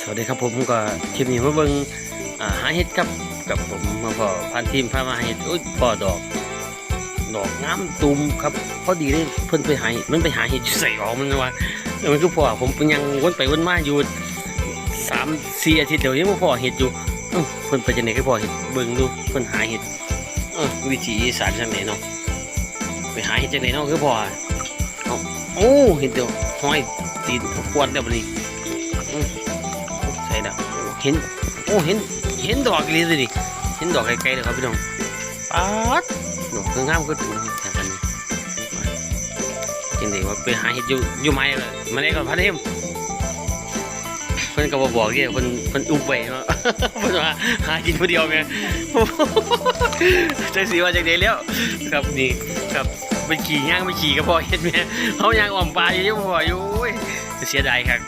สวัสดีครับผมก็คลิปนี้มาเบิ่งหาเห็ดกับกับผมมาพอพันทีมพามาหาเห็ดอุ้ยพอดอก ดอกงามตุ่มครับพอดีเลยเพิ่นไปหาเห็ดมันไปหาเห็ดใส่ออกมันว่ามันก็พอผมยังวนไปวนมาอยู่สามสี่อาทิตย์เดี๋ยวยังไม่พอเห็ดอยู่เพิ่นไปจังไหนก็พอเห็ดเบิ่งดูเพิ่นหาเห็ดวิถีอีสานจังไหนเนาะไปหาเห็ดจังไหนเนาะคือพอเอโอ้เห็ดเดียวห้อยตีนขวดเดียวบัดนี้ แล้วเห็นโอ้เห็นเห็นดอกเลยสิเห็นดอกไกลๆเลยครับพี่น้องป๊าดดอกงามก็ถึงแถวกันนี้มาจริงๆว่าไปหาเห็ดอยู่อยู่ไม้เลยมาได้ก่อนพระเทมเพิ่นก็บ่บอกเนี่ยเพิ่นเพิ่นอุบไว้เนาะเพิ่นว่าหากินผู้เดียวไงใจสีว่าจังได๋แล้วครับนี่ครับไปขี่ย่างไปขี่ก็พอเห็ดแม่เฮาย่างอ่อมปลาอยู่ยังบ่พออยู่โอ้ยเสียดายครับ